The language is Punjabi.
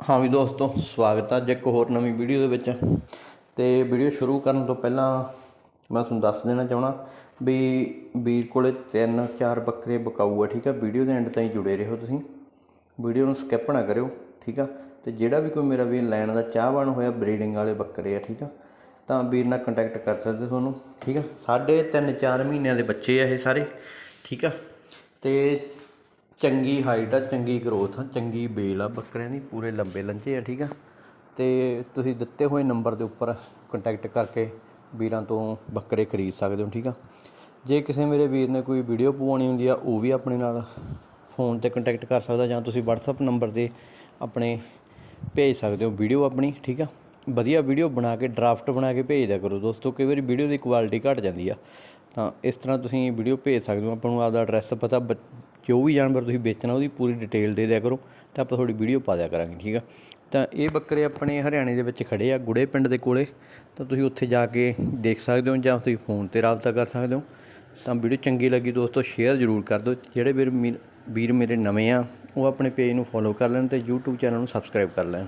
ਹਾਂ ਵੀ ਦੋਸਤੋ, ਸਵਾਗਤ ਹੈ ਅੱਜ ਇੱਕ ਹੋਰ ਨਵੀਂ ਵੀਡੀਓ ਦੇ ਵਿੱਚ। ਤੇ ਵੀਡੀਓ ਸ਼ੁਰੂ ਕਰਨ ਤੋਂ ਪਹਿਲਾਂ ਮੈਂ ਤੁਹਾਨੂੰ ਦੱਸ ਦੇਣਾ ਚਾਹਣਾ ਵੀ ਵੀਰ ਕੋਲੇ ਤਿੰਨ ਚਾਰ ਬੱਕਰੇ ਬਕਾਊ ਆ, ਠੀਕ ਆ? ਵੀਡੀਓ ਦੇ ਐਂਡ ਤਾਈਂ ਜੁੜੇ ਰਹੋ ਤੁਸੀਂ। ਵੀਡੀਓ ਨੂੰ ਸਕਿਪ ਨਾ ਕਰਿਓ, ਠੀਕ ਆ? ਤੇ ਜਿਹੜਾ ਵੀ ਕੋਈ ਮੇਰਾ ਵੀਰ ਲੈਣ ਦਾ ਚਾਹਵਾਨ ਹੋਇਆ ਬਰੀਡਿੰਗ ਵਾਲੇ ਬੱਕਰੇ ਆ, ਠੀਕ ਆ? ਤਾਂ ਵੀਰ ਨਾਲ ਕੰਟੈਕਟ ਕਰ ਸਕਦੇ ਤੁਹਾਨੂੰ, ਠੀਕ ਆ? ਸਾਢੇ ਤਿੰਨ ਚਾਰ ਮਹੀਨਿਆਂ ਦੇ ਬੱਚੇ ਆ ਇਹ ਸਾਰੇ, ਠੀਕ ਆ? ਤੇ ਚੰਗੀ ਹਾਈਟ ਆ, ਚੰਗੀ ਗਰੋਥ ਆ, ਚੰਗੀ ਬੇਲ ਆ, ਬੱਕਰਿਆਂ ਦੀ ਪੂਰੇ ਲੰਬੇ ਲੰਝੇ ਆ, ਠੀਕ ਆ? ਤੇ ਤੁਸੀਂ ਦਿੱਤੇ ਹੋਏ ਨੰਬਰ ਦੇ ਉੱਪਰ ਕੰਟੈਕਟ ਕਰਕੇ ਵੀਰਾਂ ਤੋਂ ਬੱਕਰੇ ਖਰੀਦ ਸਕਦੇ ਹੋ, ਠੀਕ ਆ? ਜੇ ਕਿਸੇ ਮੇਰੇ ਵੀਰ ਨੇ ਕੋਈ ਵੀਡੀਓ ਪਵਾਉਣੀ ਹੁੰਦੀ ਆ, ਉਹ ਵੀ ਆਪਣੇ ਨਾਲ ਫੋਨ ਤੇ ਕੰਟੈਕਟ ਕਰ ਸਕਦਾ ਜਾਂ ਤੁਸੀਂ WhatsApp ਨੰਬਰ ਤੇ ਆਪਣੇ ਭੇਜ ਸਕਦੇ ਹੋ ਵੀਡੀਓ ਆਪਣੀ, ਠੀਕ ਆ? ਵਧੀਆ ਵੀਡੀਓ ਬਣਾ ਕੇ ਡਰਾਫਟ ਬਣਾ ਕੇ ਭੇਜ ਦਿਆ ਕਰੋ ਦੋਸਤੋ, ਕਈ ਵਾਰੀ ਵੀਡੀਓ ਦੀ ਕੁਆਲਿਟੀ ਘਟ ਜਾਂਦੀ ਆ। ਤਾਂ ਇਸ ਤਰ੍ਹਾਂ ਤੁਸੀਂ ਵੀਡੀਓ ਭੇਜ ਸਕਦੇ ਹੋ, ਆਪਾਂ ਨੂੰ ਆਪਦਾ ਐਡਰੈਸ ਪਤਾ ਬ- ਜੋ ਵੀ ਜਾਨਵਰ ਤੁਸੀਂ ਵੇਚਣਾ, ਉਹਦੀ ਪੂਰੀ ਡਿਟੇਲ ਦੇ ਦਿਆ ਕਰੋ, ਤਾਂ ਆਪਾਂ ਤੁਹਾਡੀ ਵੀਡੀਓ ਪਾ ਦਿਆ ਕਰਾਂਗੇ, ਠੀਕ ਆ? ਤਾਂ ਇਹ ਬੱਕਰੇ ਆਪਣੇ ਹਰਿਆਣੇ ਦੇ ਵਿੱਚ ਖੜੇ ਆ, ਗੁੜੇ ਪਿੰਡ ਦੇ ਕੋਲੇ। ਤਾਂ ਤੁਸੀਂ ਉੱਥੇ ਜਾ ਕੇ ਦੇਖ ਸਕਦੇ ਹੋ ਜਾਂ ਤੁਸੀਂ ਫੋਨ ਤੇ ਰਾਬਤਾ ਕਰ ਸਕਦੇ ਹੋ। ਤਾਂ ਵੀਡੀਓ ਚੰਗੀ ਲੱਗੀ ਦੋਸਤੋ ਸ਼ੇਅਰ ਜ਼ਰੂਰ ਕਰ ਦਿਓ। ਜਿਹੜੇ ਵੀਰ ਵੀਰ ਮੇਰੇ ਨਵੇਂ ਆ, ਉਹ ਆਪਣੇ ਪੇਜ ਨੂੰ ਫੋਲੋ ਕਰ ਲੈਣ ਤੇ YouTube ਚੈਨਲ ਨੂੰ ਸਬਸਕ੍ਰਾਈਬ ਕਰ ਲੈਣ।